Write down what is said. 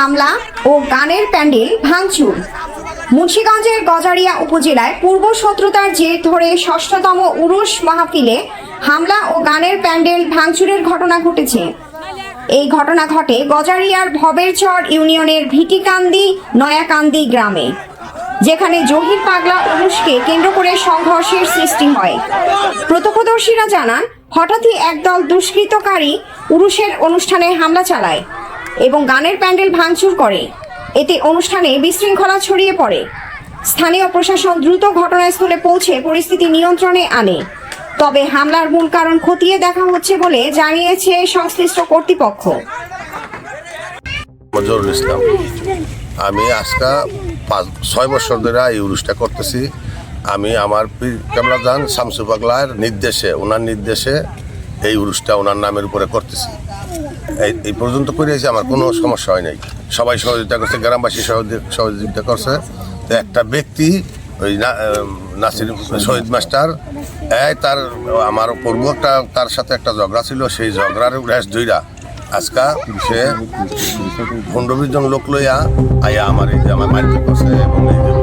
হামলা ও গানের প্যান্ডেল ভাঙচুর। মুন্সীগঞ্জের গজারিয়া উপজেলায় পূর্ব শত্রুতার জের ধরে ষষ্ঠতম উরুশ মাহফিলে হামলা ও গানের প্যান্ডেল ভাঙচুরের ঘটনা ঘটেছে। এই ঘটনা ঘটে গজারিয়ার ভবেরচর ইউনিয়নের ভিটিকান্দি, নয়াকান্দি গ্রামে, যেখানে জহির পাগলা উরুশকে কেন্দ্র করে সংঘর্ষের সৃষ্টি হয়। প্রত্যক্ষদর্শীরা জানান, হঠাৎই একদল দুষ্কৃতকারী উরুশের অনুষ্ঠানে হামলা চালায়। এবং গানের প্যান্ডেল ভাঙচুর করে। এতে অনুষ্ঠানে বিশৃঙ্খলা ছড়িয়ে পড়ে। স্থানীয় প্রশাসন দ্রুত ঘটনাস্থলে পৌঁছে পরিস্থিতি নিয়ন্ত্রণে আনে। তবে হামলার মূল কারণ খতিয়ে দেখা হচ্ছে বলে জানিয়েছে সংশ্লিষ্ট কর্তৃপক্ষ। আমি আজকে পাঁচ, ছয় বছর ধরে এই উরুষটা করতেছি। আমি আমার পীর কামরাজান শামসু পাগলার নির্দেশে ওনার নির্দেশে এই উরুষটা ওনার নামের উপরে করতেছি। এই পর্যন্ত করে এসে আমার কোনো সমস্যা হয় নাই। সবাই সহযোগিতা করছে, গ্রামবাসী সহযোগি- সহযোগিতা করছে। তো একটা ব্যক্তি, ওই নাসির শহীদ মাস্টার, এই তার, আমার পূর্ব একটা, তার সাথে একটা ঝগড়া ছিল, সেই ঝগড়ার রেস দুইরা আজকা সে পনেরো জন লোক লইয়া আইয়া আমার এই যে আমার মারপিট করছে এবং এই